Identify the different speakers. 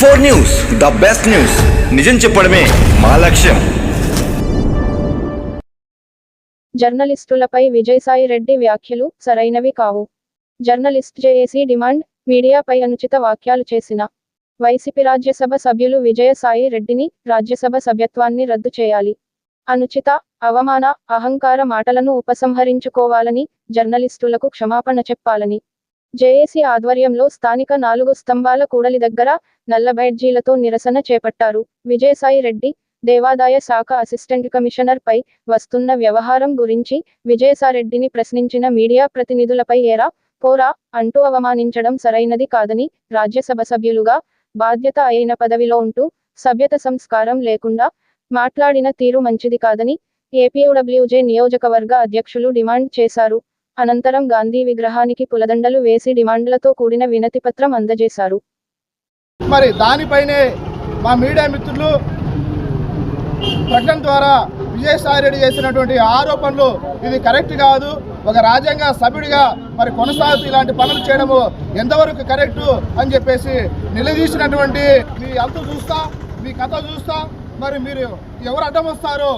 Speaker 1: Four news the best news. నిజం చెప్పడమే మా లక్ష్యం.
Speaker 2: జర్నలిస్టులపై విజయసాయి రెడ్డి వ్యాఖ్యలు సరైనవి కావు. జర్నలిస్ట్ జేఏసీ డిమాండ్ మీడియాపై అనుచిత వ్యాఖ్యలు చేసిన వైసీపీ రాజ్యసభ సభ్యులు విజయసాయి రెడ్డిని రాజ్యసభ సభ్యత్వాన్ని రద్దు చేయాలి. అనుచిత అవమాన అహంకార మాటలను ఉపసంహరించుకోవాలని జర్నలిస్టులకు క్షమాపణ చెప్పాలని జేఏసీ ఆధ్వర్యంలో స్థానిక నాలుగు స్తంభాల కూడలి దగ్గర నల్ల బ్యాడ్జీలతో నిరసన చేపట్టారు. విజయసాయి రెడ్డి దేవాదాయ శాఖ అసిస్టెంట్ కమిషనర్ పై వస్తున్న వ్యవహారం గురించి విజయసారెడ్డిని ప్రశ్నించిన మీడియా ప్రతినిధులపై ఏరా పోరా అంటూ అవమానించడం సరైనది కాదని రాజ్యసభ సభ్యులుగా బాధ్యత అయిన పదవిలో ఉంటూ సభ్యత సంస్కారం లేకుండా మాట్లాడిన తీరు మంచిది కాదని ఏపీయూడబ్ల్యూజే నియోజకవర్గ అధ్యక్షులు డిమాండ్ చేశారు. అనంతరం గాంధీ విగ్రహానికి పులదండలు వేసి డిమాండ్లతో కూడిన వినతిపత్రం అందజేశారు.
Speaker 3: మరి దానిపైనే మా మీడియా మిత్రులు ప్రకటన ద్వారా విజయసాయి రెడ్డి చేసినటువంటి ఆరోపణలు ఇది కరెక్ట్ కాదు ఒక రాజ్యాంగ సభ్యుడిగా మరి కొనసాగుతూ ఇలాంటి పనులు చేయడము ఎంతవరకు కరెక్టు అని చెప్పేసి నిలదీసినటువంటి మీ అంత చూస్తా మీ కథ చూస్తా మరి మీరు ఎవరు అడ్డం వస్తారో?